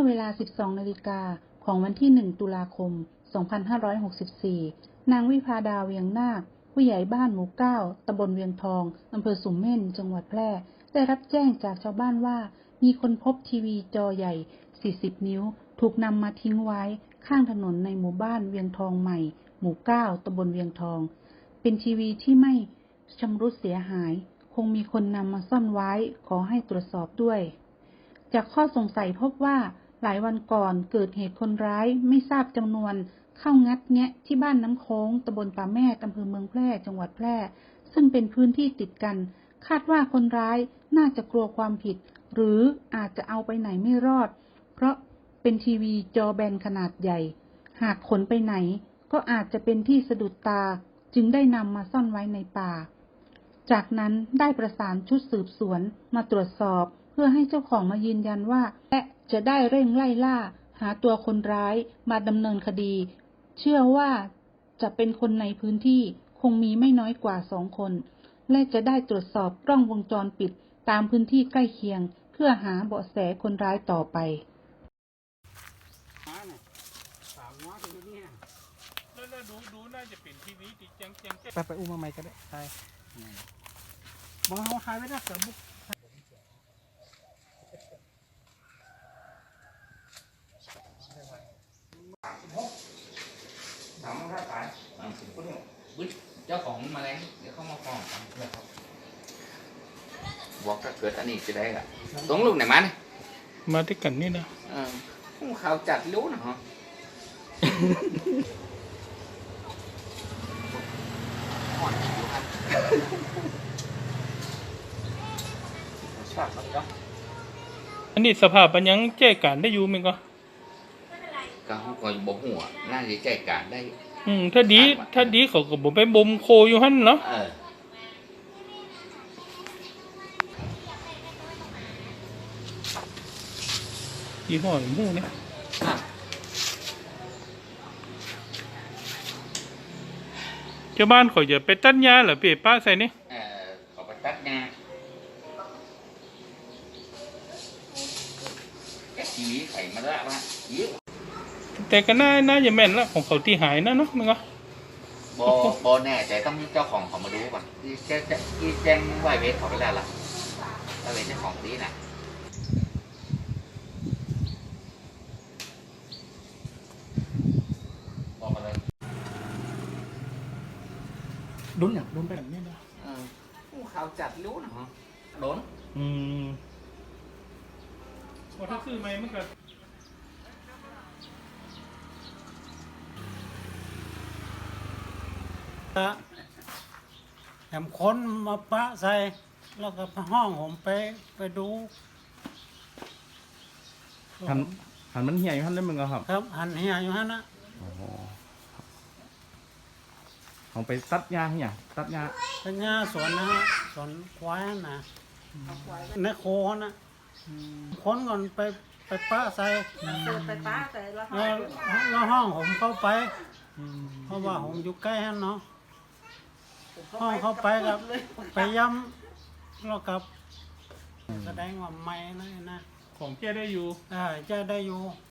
อเวลา 12 นาฬิกาของวันที่ 1 ตุลาคม 2564 นางวิภาดาเวียงนาค ผู้ใหญ่บ้านหมู่9ตำบลเวียงทอง อำเภอสุมเม่น จังหวัดแพร่ ได้รับแจ้งจากชาวบ้านว่า มีคนพบทีวีจอใหญ่ 40 นิ้ว ถูกนำมาทิ้งไว้ข้างถนนในหมู่บ้านเวียงทองใหม่ หมู่9ตำบลเวียงทอง เป็นทีวีที่ไม่ชำรุดเสียหาย คงมีคนนำมาซ่อนไว้ ขอให้ตรวจสอบด้วย จากข้อสงสัยพบว่า หลายวันก่อนเกิดเหตุคนร้ายไม่ทราบจำนวน เข้างัดแงะที่บ้านน้ำโค้งตำบลป่าแม่อำเภอเมืองแพร่จังหวัดแพร่ ซึ่งเป็นพื้นที่ติดกัน คาดว่าคนร้ายน่าจะกลัวความผิด หรืออาจจะเอาไปไหนไม่รอด เพราะเป็นทีวีจอแบนขนาดใหญ่ หากขนไปไหน ก็อาจจะเป็นที่สะดุดตาจึงได้นำมาซ่อนไว้ในป่า จากนั้นได้ประสานชุดสืบสวนมาตรวจสอบ พื่อให้เจ้าของมายืนยันว่า และจะได้เร่งไล่ล่า หาตัวคนร้ายมาดำเนินคดี เชื่อว่าจะเป็นคนในพื้นที่คงมีไม่น้อยกว่าสองคน และจะได้ตรวจสอบกล้องวงจรปิดตามพื้นที่ใกล้เคียง เพื่อหาเบาะแสคนร้ายต่อไปม้าเนี่ยสามม้าตรงนี้เนี่ยแล้วแล้วดูดูน่าจะเป็นทีวีติดแจ้งแจ้งแจ้งไปไปอุ้มมาใหม่ก็ได้ใช่บอกเขาหายไปแล้วเสือบุก ถามว่าขายบึ้เจ้าของแมาแล้วเดี๋ยวเขามาฟ้องกันเพื่อครับบอกถ้าเกิดอันนี้จะได้ละตรงลูกไหนมาเนี่ยมาด้วยกันนี่นะเออพวกเขาจัดรู้นะฮะอ่อนอยู่ครับชอบครับเจ้าอันนี้สภาพปัญญังแจ้การได้อยู่มั้งก็ ก็เขาก็บอกหัวน่าจะใจการได้ อืมถ้าดีถ้าดีเขาก็บ่ไปบ่มโคอยู่หั่นเนาะเออยี่ห้อหมูเนี่ยอะเจ้าบ้านเขาจะไปตัดหญ้าเหรอเปีป้าใส่นี่เออเขาไปตัดงาแกะทีวีไข่มาแล้วว่าเยอะ แต่ก็น่าน่าจะแม่นละของเขาที่หายนะเนาะมั้งก็บอบอแน่ใจต้องเจ้าของเขามาดูก่อนที่แจ้งที่แจ้งไวเวทเขาไปแล้วล่ะไวเวทเจ้าของดีน่ะบอกมาเลยดุนอย่างดุนไปแบบนี้นะเออผู้เขาจัดรู้นะฮะโดนอืมพอถ้าซื้อไหมมันก็ แถมค้นมาปะใส่ แล้วก็ห้องผมไปไปดูหันหันมันเหี่ยอยู่หันได้มึงก็ครับ ครับหันเหียอยู่ฮะนะเอาไปตัดหญ้าเหี่ยตัดหญ้าเป็นหญ้าสวนนะฮะสวนควายนะในโคนะค้นก่อนไปไปปะใส่เปิดไปป้าแต่ละห้อแล้วงแล้วห้องผมเข้าไป เพราะว่าผมอยู่ใกล้ฮะเนาะ ห้องเข้าไปกับไปย้ำแล้วกับแสดงว่าไม่นะนะ ของแก้ได้อยู่อ่าจะได้อยู่